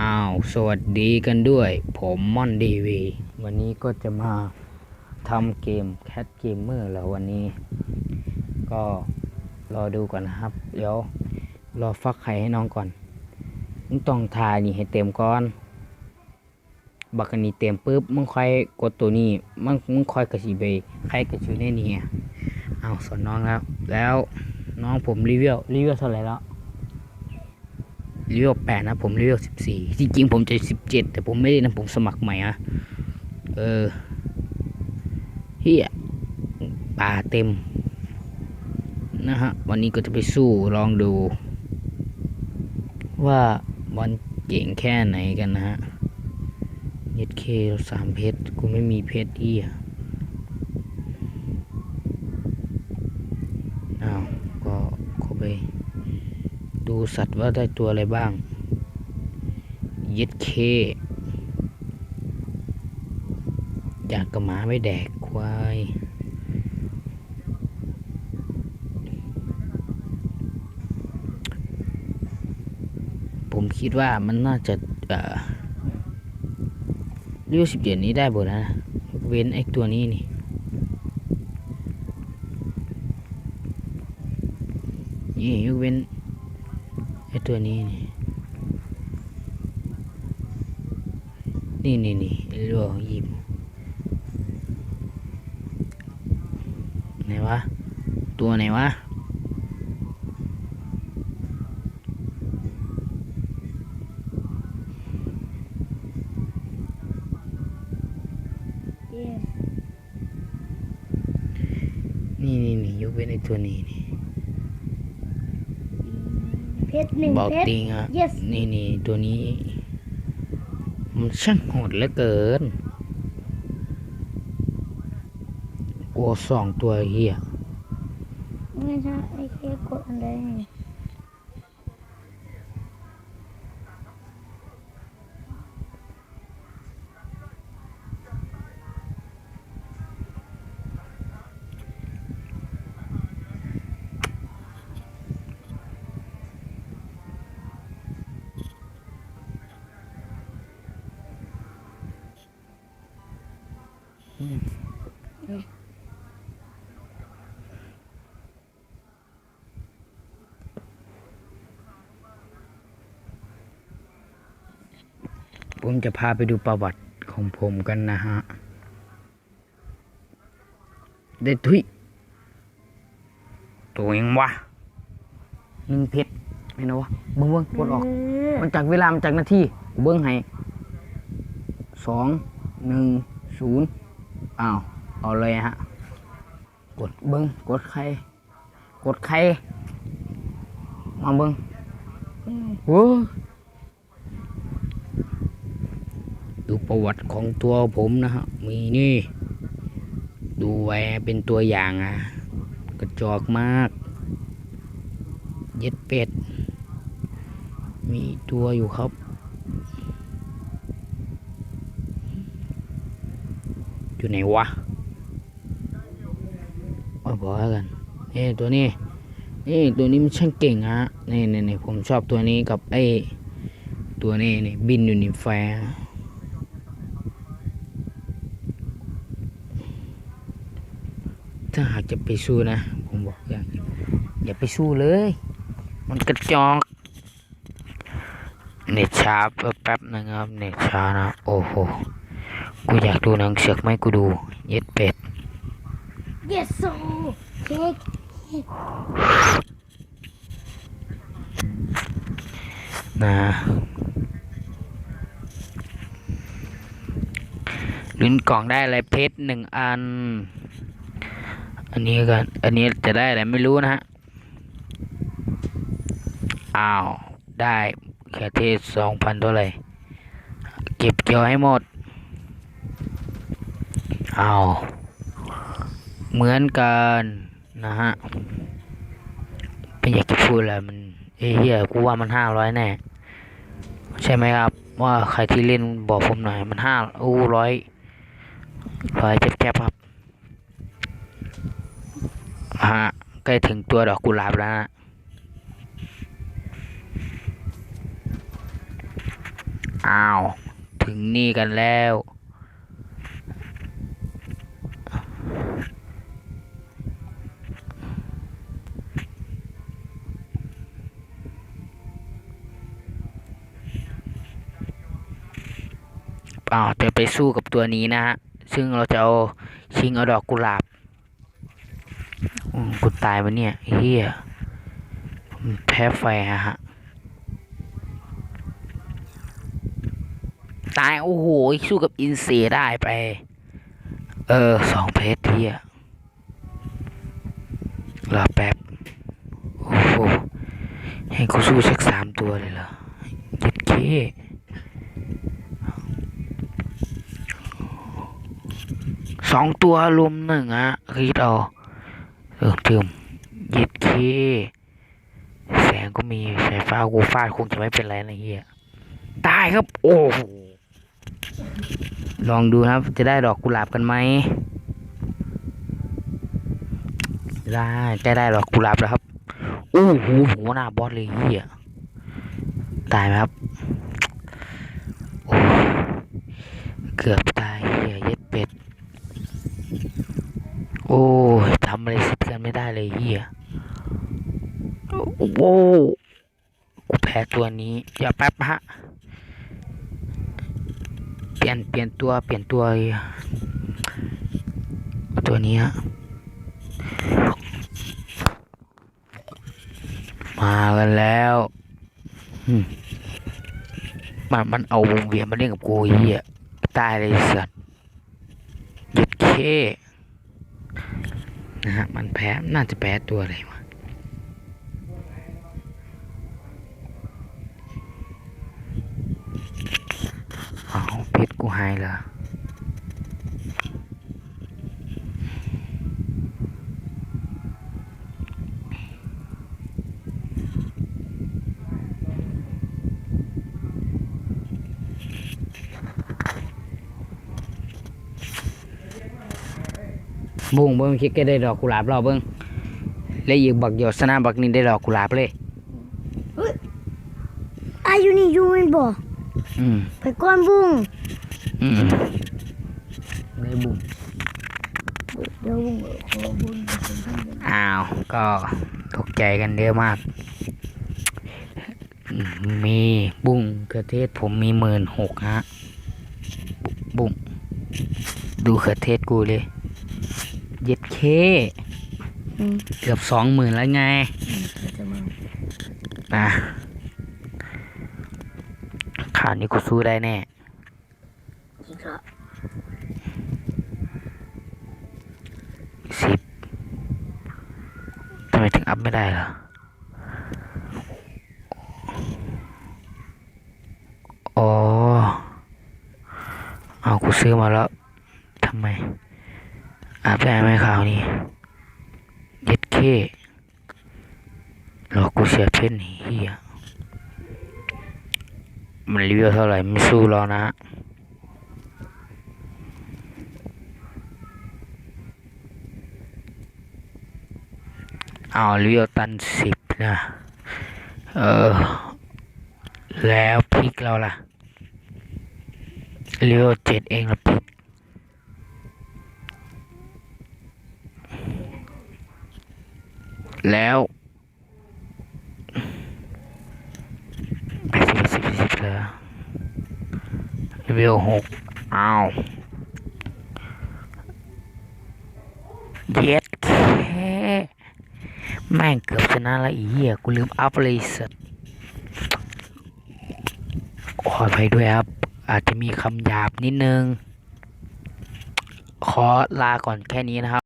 อ้าว สวัสดีกันด้วย ผมม่อนดีวี วันนี้ก็จะมาทำเกมแค t เกมเมอร์แล้ววันนี้ ก็รอดูก่อนนะครับ เดี๋ยว รอฟักไข่ให้น้องก่อนมึงต้องทายนี่ให้เต็มก่อน บักอันนี้เต็มปุ๊บมึงค่อยกดตัวนี้มึงมึงค่อยกระสีไปใครกระชูในนี่ไงเอาสอนน้องแล้ว แล้วน้องผมรีวิวรีวิวเท่าไหร่แล้ว รีวิวแปดนะผมรีวิวสิบสี่จริงๆผมจะสิบเจ็ดแต่ผมไม่ได้นะผมสมัครใหม่อะเออเฮียป่าเต็ม นะฮะ วันนี้ก็จะไปสู้ลองดู ว่าบอลเก่งแค่ไหนกันนะฮะเย็ดเคสามเพชรกูไม่มีเพชรที่อะอ้าว ก็เข้าไป ดูสัตว์ว่าได้ตัวอะไรบ้างย็ดเค อยากกระหมาไม่แดกควาย ผมคิดว่ามันน่าจะเอ่อริ้วสิบเจ็ดนี้ได้หมดแล้วนะเว้นไอ้ตัวนี้นี่ ไอตัวนี้นี่นี่นี่นี่ไอ้ตัวหยิบไหนวะ ตัวไหนวะ Yes. นี่นี่นี่ยกเว้นไอตัวนี้นี่ เพชรหนึ่งเบาเพชรติงอะ Yes นี่นี่ตัวนี้ มันช่างโหดเหลือเกินกลัวสองตัวเฮียไม่ใช่ไอ้เคกดอันใด ผมจะพาไปดูประวัติของผมกันนะฮะ ได้ทุย ตัวยังวะหนึ่งเพชรไม่นะวะเบิ้งเบิ้งกดออก มันจากเวลา มันจากนาทีกูเบิ้งให้สองหนึ่งศูนย์อ้าวเอาเลยฮะ กดเบิ้งกดใคร กดใคร มาเบิ้งอืมโอ้ ดูประวัติของตัวผมนะฮะ มีนี่ ดูไว้เป็นตัวอย่างอะ กระจอกมาก เย็ดเป็ด มีตัวอยู่ครับ อยู่ไหนวะเอาบอกกันเอ้ตัวนี้ นี่ตัวนี้มันช่างเก่งฮะนี่นี่นี่ผมชอบตัวนี้กับไอ้ตัวนี้นี่บินอยู่ในแฟร์ ถ้าหากจะไปสู้นะ ผมบอกอย่างอย่าไปสู้เลย มันกระจอกเน็ตช้าแป๊บนะครับ เน็ตช้านะ โอ้โห กูอยากดูหนังเสือกไหมกูดูเย็ดเป็ด Yes so เค้กนะลุ้นกล่องได้อะไรเพชรหนึ่งอัน อันนี้กันอันนี้จะได้อะไรไม่รู้นะฮะ อ้าว ได้แค่เทศสองพันเท่าไหร่ เก็บเกี่ยวให้หมด อ้าว เหมือนกันนะฮะไม่อยากจะพูดอะไรมันเอ้ยเฮียกูว่ามันห้าร้อยแน่ ใช่ไหมครับ ว่าใครที่เล่นบอกผมหน่อย มันห้าอู้ร้อยร้อยเจ็บแคบครับ ฮะใกล้ถึงตัวดอกกุหลาบแล้วนะอ้าว ถึงนี่กันแล้ว อ้าวจะไปสู้กับตัวนี้นะฮะ ซึ่งเราจะเอาชิงเอาดอกกุหลาบ กูตายมันเนี่ยเฮียแพ้ไฟฮะฮะ ตาย โอ้โห สู้กับอินเสียได้ไป เออสองเพชรเฮียรอแป๊บ โอ้โห ให้กูสู้สักสามตัวเลยเหรอเจ็ดเคสองตัวรุมหนึ่งอะคิดเอา เออถึมเย็ดเคแสงก็มีสายฟ้ากูฟาดคงจะไม่เป็นไรนะเฮียตายครับ โอ้โหลองดูครับ จะได้ดอกกุหลาบกันไหมได้ได้ได้ดอกกุหลาบแล้วครับโอ้โหหัวหน้าบอสเลยเฮียตายไหมครับเกือบตายเฮียเย็ดเป็ด โอ้ทำอะไรสิ ไม่ได้เลยเฮียโอ้โหกูแพ้ตัวนี้อย่าแป๊บฮะ เปลี่ยนเปลี่ยนตัวเปลี่ยนตัวเหี้ยตัวนี้ฮะมากันแล้วมมันมันเอาวงเวียนมาเล่นกับกูเฮียตายเลยสัตว์หยุดเค นะฮะมันแพ้น่าจะแพ้ตัวอะไรวะเอาเพชรกูหายเหรอ บุ้งเบิ้งคิดแกได้ดอกกุหลาบเราเบิ้งแล้วอีกบักหยดสนาบักนี่ได้ดอกกุหลาบเลยอายุนี่อยูแมันบ่อืมไปก้อนบุ้งอืมได้บุ้งเดี๋ยวบุ้งขอบุ้งไปเป็นท่านบุ้งอ้าว ก็ตกใจกันเยอะมากอืมมีบุ้งเขือเทศผมมีหมื่นหกฮะ บุ้งดูเขือเทศกูเลย เย็ดเค อืมเกือบสองหมื่นแล้วไงเขาจะมานะข่าวนี้กูสู้ได้แน่อีกแล้วสิบทำไมถึงอัพไม่ได้ล่ะอ๋อเอากูซื้อมาแล้วทำไม อัพได้ไหมข่าวนี้เย็ดเคหลอกกูเสียเพชรนี่เฮียมันรีวิวเท่าไหร่ไม่สู้หรอนะเอาเรียวตันสิบนะ เออ แล้วพริกเราล่ะเรียวเจ็ดเองละพริก แล้วไปสิบสิบสิบแล้วเรียวหกเอาเย็ดแค่แม่งเกือบชนะล้วอีเหี้ยกูลืมอัพเลยสัตขออภัยด้วยครับ อาจจะมีคำหยาบนิดนึง ขอลาก่อนแค่นี้นะครับ